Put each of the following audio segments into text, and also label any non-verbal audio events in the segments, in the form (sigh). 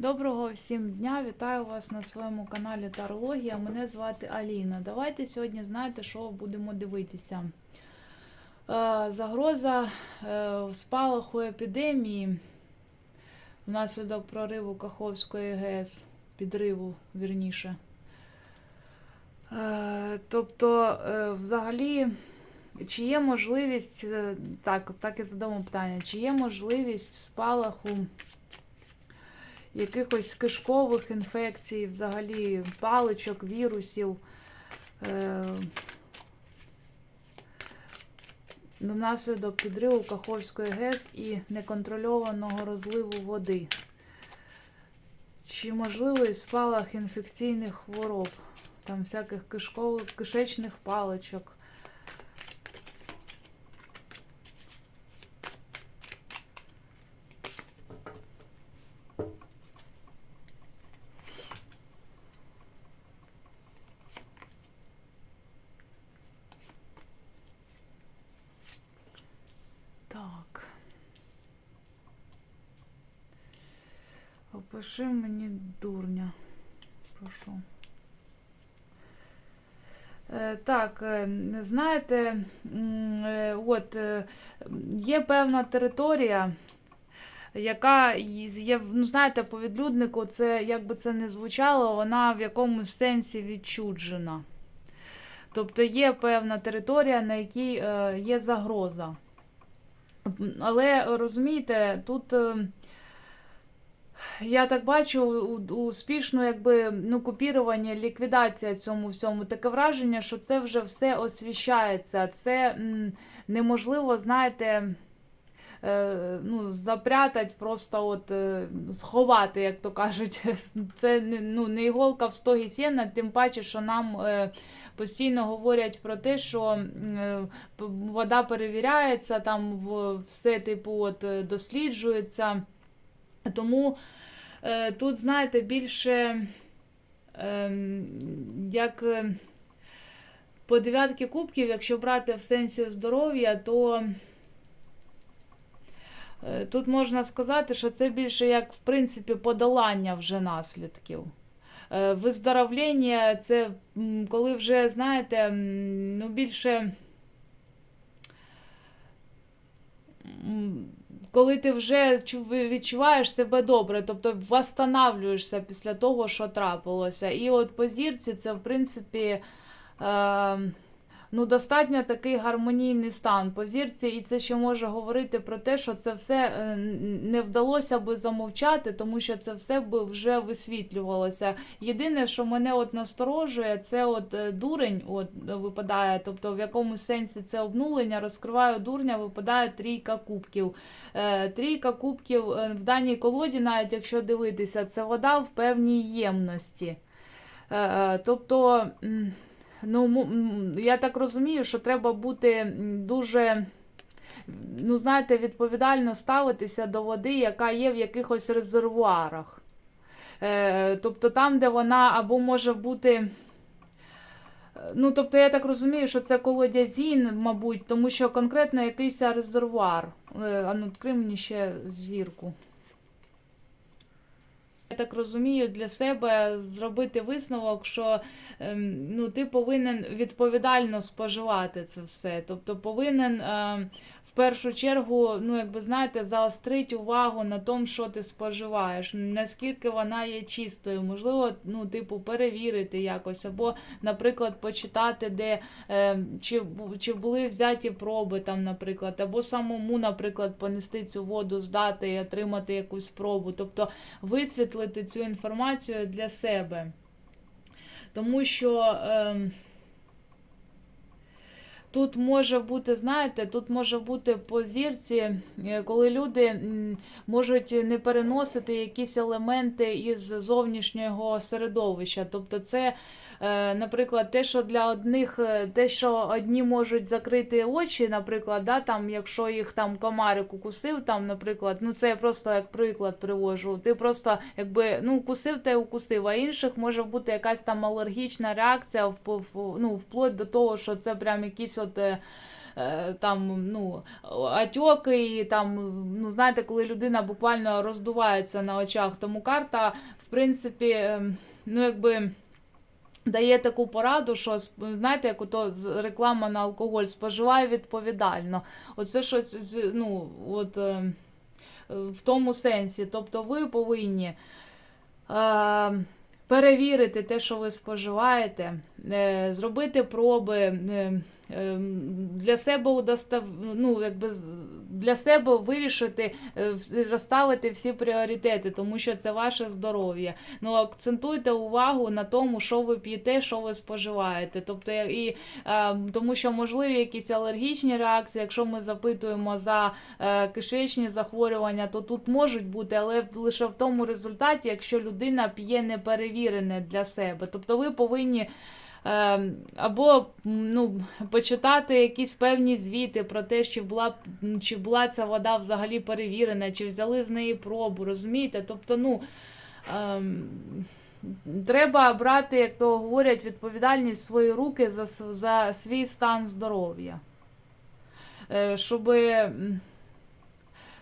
Доброго всім дня! Вітаю вас на своєму каналі Тарологія. Мене звати Аліна. Давайте сьогодні знаєте, що будемо дивитися. Е, Загроза е, спалаху епідемії внаслідок прориву Каховської ГЕС, підриву вірніше. Е, Тобто, взагалі, чи є можливість, так, так і задамо питання, чи є можливість спалаху якихось кишкових інфекцій, взагалі паличок, вірусів. Е, внаслідок підриву Каховської ГЕС і неконтрольованого розливу води. Чи можливий спалах інфекційних хвороб, там всяких кишкових, кишечних паличок. Так. Опиши мені дурня. Прошу. Е, Так, е, знаєте, е, от є певна територія, яка є, ну, знаєте, по відлюднику, це, як би це не звучало, вона в якомусь сенсі відчуджена. Тобто є певна територія, на якій є загроза. Але розумієте, тут я так бачу успішно, якби ну, купірування, ліквідація цьому всьому. Таке враження, що це вже все освіщається. Це м, неможливо, знаєте. е, Ну, запрятати, просто от е, сховати, як то кажуть. (laughs) Це ну, не іголка в стогі сіна, тим паче, що нам е, постійно говорять про те, що е, вода перевіряється, там все типу от, е, досліджується. Тому е, тут, знаєте, більше е, як по дев'ятки кубків, якщо брати в сенсі здоров'я, то е, тут можна сказати, що це більше як в принципі подолання вже наслідків. Е, Виздоровлення це коли вже, знаєте, ну більше. Коли ти вже чу- відчуваєш себе добре, тобто восстанавлюєшся після того, що трапилося. І от по зірці це, в принципі, е, ну, достатньо такий гармонійний стан по зірці, і це ще може говорити про те, що це все е, не вдалося би замовчати, тому що це все би вже висвітлювалося. Єдине, що мене от насторожує, це от е, дурень от, випадає, тобто в якомусь сенсі це обнулення, розкриваю дурня, випадає трійка кубків. Е, Трійка кубків в даній колоді, навіть якщо дивитися, це вода в певній ємності. Тобто, ну, я так розумію, що треба бути дуже. Ну, знаєте, відповідально ставитися до води, яка є в якихось резервуарах. Е, тобто там, де вона або може бути. Ну, тобто, я так розумію, що це колодязін, мабуть, тому що конкретно якийсь резервуар. Е, А ну, відкрий мені ще зірку. Так розумію, для себе зробити висновок, що ем, ну, ти повинен відповідально споживати це все. Тобто повинен ем, в першу чергу, ну, якби знаєте, заострити увагу на тому, що ти споживаєш, наскільки вона є чистою. Можливо, ну, типу, перевірити якось, або, наприклад, почитати, де ем, чи, чи були взяті проби, там, наприклад, або самому, наприклад, понести цю воду, здати і отримати якусь пробу. Тобто висвітлити цю інформацію для себе. Тому що е, тут може бути, знаєте, тут може бути по зірці, е, коли люди можуть не переносити якісь елементи із зовнішнього середовища. Тобто, це, наприклад, те, що для одних, е, те, що одні можуть закрити очі, наприклад, да, там, якщо їх там комарик укусив, там, наприклад, ну це я просто як приклад привожу. Ти просто якби ну укусив та й укусив, а інших може бути якась там алергічна реакція, в- ну, вплоть до того, що це прям якісь от. е, е, там, ну, атьоки, і там, ну, знаєте, коли людина буквально роздувається на очах. Тому карта, в принципі, ем, ну, якби. Дає таку пораду, що знаєте, як ото реклама на алкоголь споживай відповідально. Оце щось ну, от, е, в тому сенсі. Тобто ви повинні е, перевірити те, що ви споживаєте, е, зробити проби. Е, е, для себе удостав... ну, якби для себе вирішити, е, розставити всі пріоритети, тому що це ваше здоров'я. Ну, акцентуйте увагу на тому, що ви п'єте, що ви споживаєте. Тобто, і, е, тому що можливі якісь алергічні реакції, якщо ми запитуємо за е, кишечні захворювання, то тут можуть бути, але лише в тому результаті, якщо людина п'є неперевірене для себе. Тобто ви повинні. Е, Або ну, почитати якісь певні звіти про те, чи була, чи була ця вода взагалі перевірена, чи взяли з неї пробу, розумієте? Тобто, ну, ем, треба брати, як то говорять, відповідальність в свої руки за, за свій стан здоров'я. Е, Щоб,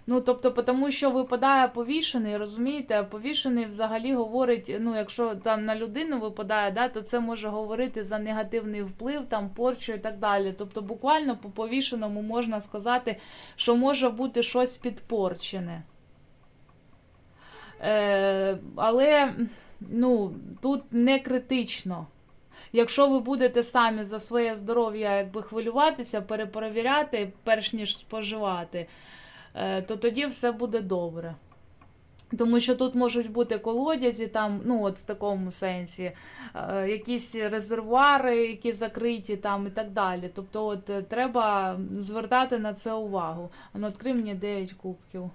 ну, тобто, тому що випадає повішений, розумієте, повішений взагалі говорить, ну, якщо там на людину випадає, да, то це може говорити за негативний вплив, там, порчу і так далі. Тобто, буквально по повішеному можна сказати, що може бути щось підпорчене. Е, але ну, тут не критично. Якщо ви будете самі за своє здоров'я якби хвилюватися, перепровіряти, перш ніж споживати, то тоді все буде добре. Тому що тут можуть бути колодязі, там, ну от в такому сенсі, е, якісь резервуари, які закриті там і так далі. Тобто, от е, треба звертати на це увагу. Ну, відкрий мені 9 кубків.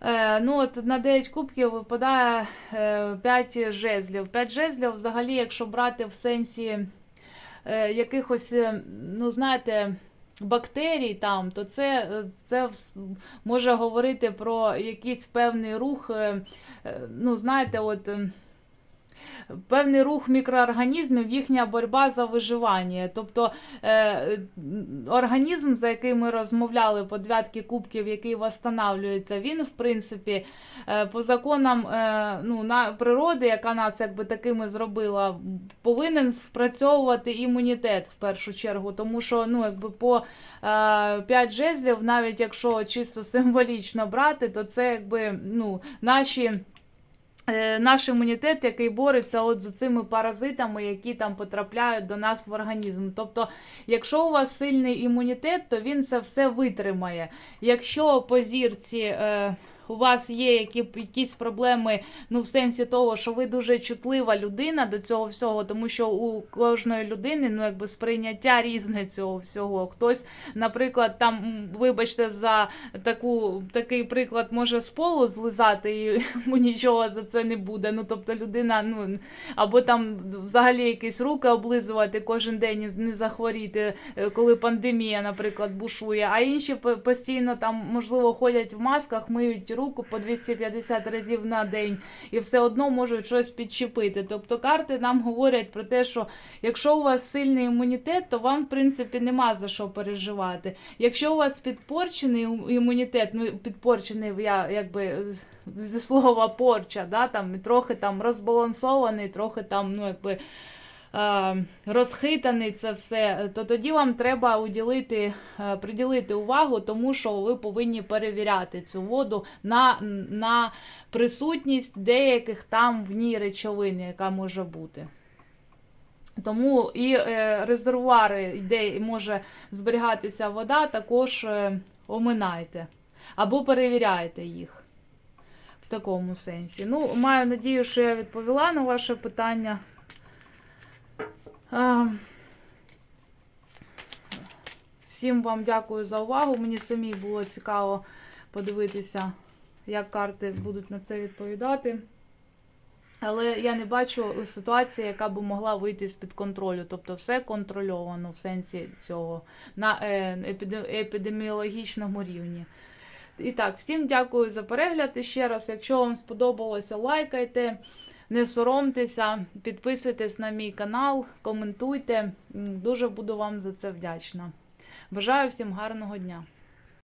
Е, ну, от на 9 кубків випадає е, 5 жезлів. 5 жезлів, взагалі, якщо брати в сенсі е, якихось, е, ну, знаєте, бактерій там, то це, е, це може говорити про якийсь певний рух, е, е, ну, знаєте, от. Певний рух мікроорганізмів, їхня боротьба за виживання. Тобто е, організм, за який ми розмовляли по дев'ятки кубків, який восстанавлюється, він, в принципі, е, по законам е, ну, на, природи, яка нас якби такими зробила, повинен спрацьовувати імунітет в першу чергу. Тому що ну, якби по е, 5 жезлів, навіть якщо чисто символічно брати, то це якби ну, наші. Е, Наш імунітет, який бореться от з цими паразитами, які там потрапляють до нас в організм. Тобто, якщо у вас сильний імунітет, то він це все витримає. Якщо по зірці е, у вас є які, якісь проблеми, ну в сенсі того, що ви дуже чутлива людина до цього всього, тому що у кожної людини ну якби сприйняття різне цього всього. Хтось, наприклад, там, вибачте, за таку такий приклад може з полу злизати, і (laughs) йому нічого за це не буде. Ну тобто людина, ну або там взагалі якісь руки облизувати кожен день і не захворіти, е, коли пандемія, наприклад, бушує. А інші постійно там можливо ходять в масках, миють руку по 250 разів на день і все одно можуть щось підчепити. Тобто карти нам говорять про те, що якщо у вас сильний імунітет, то вам в принципі нема за що переживати. Якщо у вас підпорчений імунітет, ну підпорчений я якби зі слова порча, да, там трохи там розбалансований, трохи там, ну якби. Е, Розхитаний це все, то тоді вам треба уділити, е, приділити увагу, тому що ви повинні перевіряти цю воду на, на присутність деяких там в ній речовин, яка може бути. Тому і е, резервуари, де може зберігатися вода, також оминайте або перевіряйте їх в такому сенсі. Ну, маю надію, що я відповіла на ваше питання. Всім вам дякую за увагу. Мені самі було цікаво подивитися, як карти будуть на це відповідати. Але я не бачу ситуації, яка би могла вийти з-під контролю. Тобто все контрольовано в сенсі цього на е, епіде- епідеміологічному рівні. І так, всім дякую за перегляд. І ще раз, якщо вам сподобалося, лайкайте. Не соромтеся, підписуйтесь на мій канал, коментуйте. Дуже буду вам за це вдячна. Бажаю всім гарного дня!